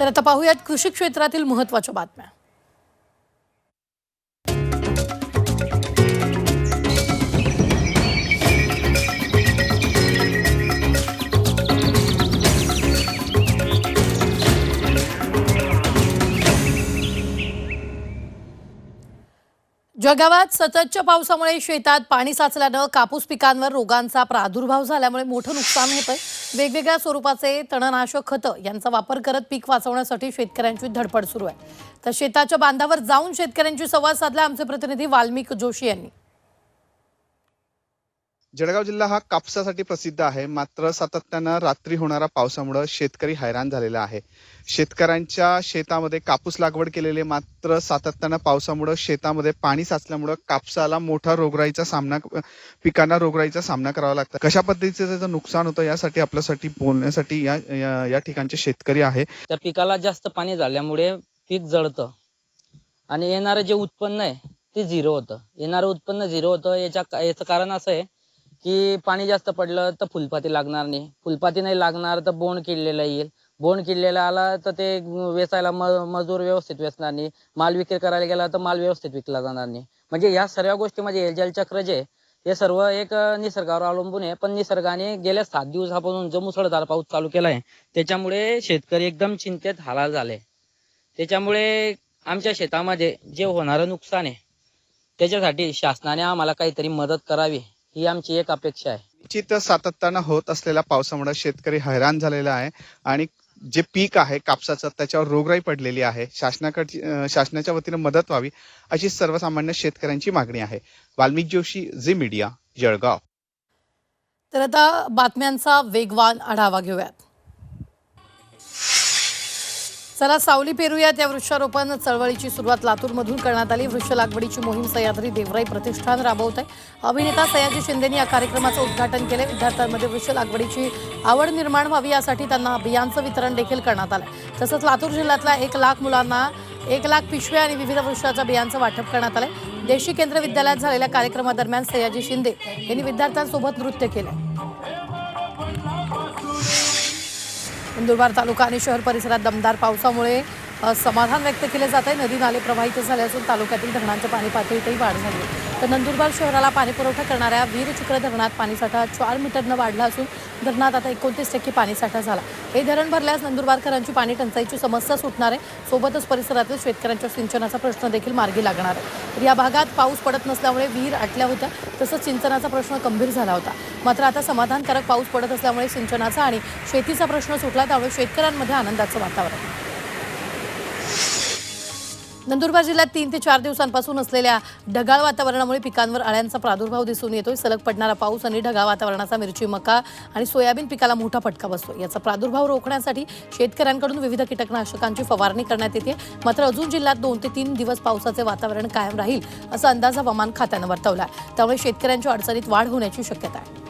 तर आता पाहूयात कृषी क्षेत्रातील महत्त्वाच्या बातम्या. जळगावात सततच्या पावसामुळे शेतात पाणी साचल्यानं कापूस पिकांवर रोगांचा प्रादुर्भाव झाल्यामुळे मोठं नुकसान होतंय. वेगवेगळ्या स्वरूपाचे तणनाशक खतं यांचा वापर करत पीक वाचवण्यासाठी शेतकऱ्यांची धडपड सुरू आहे. तर शेताच्या बांधावर जाऊन शेतकऱ्यांशी संवाद साधला आमचे प्रतिनिधी वाल्मिक जोशी यांनी. जळगाव जिल्हा हा कापसासाठी प्रसिद्ध आहे. मात्र सातत्यानं रात्री होणाऱ्या पावसामुळे शेतकरी हैराण झालेला आहे. शेतकऱ्यांच्या शेतामध्ये कापूस लागवड केलेली मात्र सातत्यानं पावसामुळे शेतामध्ये पाणी साचल्यामुळं कापसाला मोठा रोगराईचा सामना पिकांना रोगराईचा सामना करावा लागतो. कशा पद्धतीचं त्याचं नुकसान होतं यासाठी आपल्यासाठी बोलण्यासाठी या या- या ठिकाणचे शेतकरी आहे. त्या पिकाला जास्त पाणी झाल्यामुळे पीक जळतं आणि येणारं जे उत्पन्न आहे ते झिरो होतं. येणारं उत्पन्न झिरो होतं. याच्या याचं कारण असं आहे की पाणी जास्त पडलं तर फुलपाती लागणार नाही. फुलपाती नाही लागणार तर बोंड किडलेला येईल. बोंड किडलेला आला तर ते वेचायला म मजूर व्यवस्थित वेचणार नाही. माल विक्री करायला गेला तर माल व्यवस्थित विकला जाणार नाही. म्हणजे या सर्व गोष्टी म्हणजे जलचक्र जे आहे, हे सर्व एक निसर्गावर अवलंबून आहे. पण निसर्गाने गेल्या सात दिवसापासून जो मुसळधार पाऊस चालू केला आहे त्याच्यामुळे शेतकरी एकदम चिंतेत हालाल झाले. त्याच्यामुळे आमच्या शेतामध्ये जे होणारं नुकसान आहे त्याच्यासाठी शासनाने आम्हाला काहीतरी मदत करावी. ही आमची एक अपेक्षा आहे. निश्चित सातत्यानं होत असलेल्या पावसामुळे शेतकरी हैराण झालेला आहे आणि जे पीक आहे कापसाचं त्याच्यावर रोगराई पडलेली आहे. शासनाकडची शासनाच्या वतीनं मदत व्हावी अशी सर्वसामान्य शेतकऱ्यांची मागणी आहे. Valmik Joshi Zee media Jalgaon. तर आता बातम्यांचा वेगवान आढावा घेऊयात. चला सावली पेरूया त्या वृक्षारोपण चळवळीची सुरुवात लातूरमधून करण्यात आली. वृक्ष लागवडीची मोहीम सह्याद्री देवराई प्रतिष्ठान राबवत आहे. अभिनेता सयाजी शिंदेनी या कार्यक्रमाचं उद्घाटन केले. विद्यार्थ्यांमध्ये वृक्ष लागवडीची आवड निर्माण व्हावी यासाठी त्यांना अभियानचं वितरण देखील करण्यात आलं. तसंच लातूर जिल्ह्यातल्या एक लाख मुलांना एक लाख पिशव्या आणि विविध वृक्षाच्या बियांचं वाटप करण्यात आलं देशी केंद्र विद्यालयात झालेल्या कार्यक्रमादरम्यान सयाजी शिंदे यांनी विद्यार्थ्यांसोबत नृत्य केलं. नंदुरबार तालुका आणि शहर परिसरात दमदार पावसामुळे समाधान व्यक्त केले जात आहे नदी नाले प्रवाहित झाले असून तालुक्यातील धरणांच्या पाणी पातळीतही वाढ झाली आहे. तर नंदुरबार शहराला पाणीपुरवठा करणाऱ्या वीरचक्र धरणात पाणीसाठा चार मीटरनं वाढला असून धरणात आता एकोणतीस टक्के पाणीसाठा झाला. हे धरण भरल्यास नंदुरबारकरांची पाणी टंचाईची समस्या सुटणार आहे. सोबतच परिसरातील शेतकऱ्यांच्या सिंचनाचा प्रश्न देखील मार्गी लागणार आहे. तर या भागात पाऊस पडत नसल्यामुळे विहीर आटल्या होत्या तसंच सिंचनाचा प्रश्न गंभीर झाला होता. मात्र आता समाधानकारक पाऊस पडत असल्यामुळे सिंचनाचा आणि शेतीचा प्रश्न सुटला त्यामुळे शेतकऱ्यांमध्ये आनंदाचं वातावरण नंदुरबार जिल्ह्यात तीन ते चार दिवसांपासून असलेल्या ढगाळ वातावरणामुळे पिकांवर अळ्यांचा प्रादुर्भाव दिसून येतोय. सलग पडणारा पाऊस आणि ढगाळ वातावरणाचा मिरची मका आणि सोयाबीन पिकाला मोठा फटका बसतो याचा प्रादुर्भाव रोखण्यासाठी शेतकऱ्यांकडून विविध कीटकनाशकांची फवारणी करण्यात येते. मात्र अजून जिल्ह्यात दोन ते तीन दिवस पावसाचे वातावरण कायम राहील असा अंदाज हवामान खात्यानं वर्तवला आहे त्यामुळे शेतकऱ्यांच्या अडचणीत वाढ होण्याची शक्यता आहे.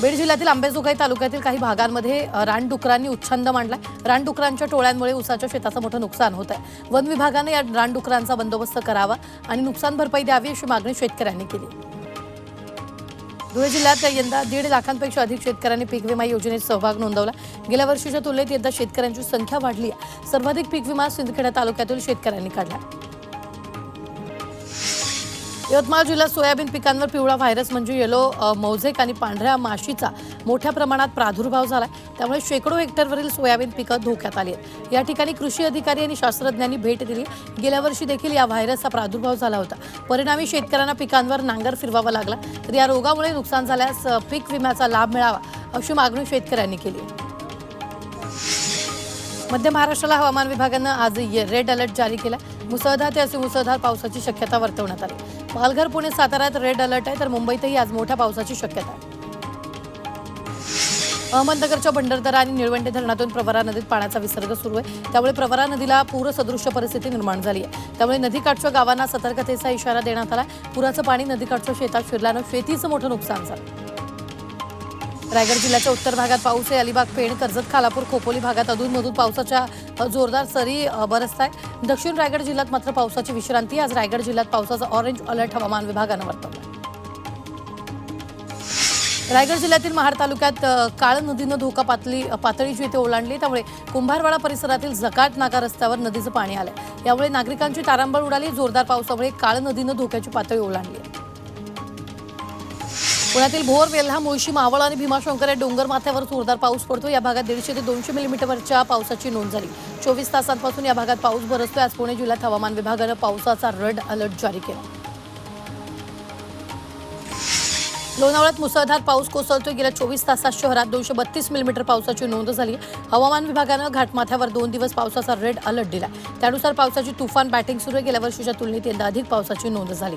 बीड जिल्ह्यातील आंबेजोगाई तालुक्यातील काही भागांमध्ये रानडुकरांनी उच्छंद मांडलाय. रानडुकरांच्या टोळ्यांमुळे उसाच्या शेताचं मोठं नुकसान होत आहे. वन विभागाने या रानडुकरांचा बंदोबस्त करावा आणि नुकसान भरपाई द्यावी अशी मागणी शेतकऱ्यांनी केली. धुळे जिल्ह्यात यंदा दीड लाखांपेक्षा अधिक शेतकऱ्यांनी पीक विमा योजनेत सहभाग नोंदवला. गेल्या वर्षीच्या तुलनेत यंदा शेतकऱ्यांची संख्या वाढली आहे. सर्वाधिक पीक विमा सिंदखेडा तालुक्यातील शेतकऱ्यांनी काढला. यवतमाळ जिल्ह्यात सोयाबीन पिकांवर पिवळा व्हायरस म्हणजे येलो अ, आणि पांढऱ्या माशीचा मोठ्या प्रमाणात प्रादुर्भाव झालाय. त्यामुळे शेकडो हेक्टरवरील सोयाबीन पिकं धोक्यात आली आहेत. या ठिकाणी कृषी अधिकारी आणि शास्त्रज्ञांनी भेट दिली. गेल्या वर्षी देखील या व्हायरसचा प्रादुर्भाव झाला होता. परिणामी शेतकऱ्यांना पिकांवर नांगर फिरवावा लागला. तर या रोगामुळे नुकसान झाल्यास पीक विम्याचा लाभ मिळावा अशी मागणी शेतकऱ्यांनी केली. मध्य महाराष्ट्राला हवामान विभागानं आज रेड अलर्ट जारी केला मुसळधार ते असे मुसळधार पावसाची शक्यता वर्तवण्यात आली. पालघर पुणे साताऱ्यात रेड अलर्ट आहे तर मुंबईतही आज मोठ्या पावसाची शक्यता आहे. अहमदनगरच्या भंडारदरा आणि निळवंडे धरणातून प्रवरा नदीत पाण्याचा विसर्ग सुरू आहे. त्यामुळे प्रवरा नदीला पूरसदृश्य परिस्थिती निर्माण झाली आहे. त्यामुळे नदीकाठच्या गावांना सतर्कतेचा इशारा देण्यात आला पुराचं पाणी नदीकाठच्या शेतात शिरल्यानं शेतीचं मोठं नुकसान झालं. रायगड जिल्ह्याच्या उत्तर भागात पाऊस आहे. अलिबाग पेण कर्जत खालापूर खोपोली भागात अधूनमधून पावसाच्या जोरदार सरी बरसत आहे दक्षिण रायगड जिल्ह्यात मात्र पावसाची विश्रांती. आज रायगड जिल्ह्यात पावसाचा ऑरेंज अलर्ट हवामान विभागानं वर्तवला रायगड जिल्ह्यातील महाड तालुक्यात काळ नदीनं धोका पातळी पातळी जी इथे ओलांडली त्यामुळे कुंभारवाडा परिसरातील जकाट नाका रस्त्यावर नदीचं पाणी आलं यामुळे नागरिकांची तारांबळ उडाली. जोरदार पावसामुळे काळ नदीनं धोक्याची पातळी ओलांडली आहे. पुण्यातील भोर वेल्हा मुळशी मावळ आणि भीमाशंकर या डोंगर माथ्यावर जोरदार पाऊस पडतो या भागात दीडशे ते दोनशे मिलीमीटरवरच्या पावसाची नोंद झाली. चोवीस तासांपासून या भागात पाऊस बरसतोय आज पुणे जिल्ह्यात हवामान विभागानं पावसाचा रेड अलर्ट जारी केला. लोणावळ्यात मुसळधार पाऊस कोसळतोय. गेल्या चोवीस तासात शहरात दोनशे बत्तीस मिलीमीटर पावसाची नोंद झाली. हवामान विभागानं घाटमाथ्यावर दोन दिवस पावसाचा रेड अलर्ट दिला त्यानुसार पावसाची तुफान बॅटिंग सुरू आहे. गेल्या वर्षीच्या तुलनेत यंदा अधिक पावसाची नोंद झाली.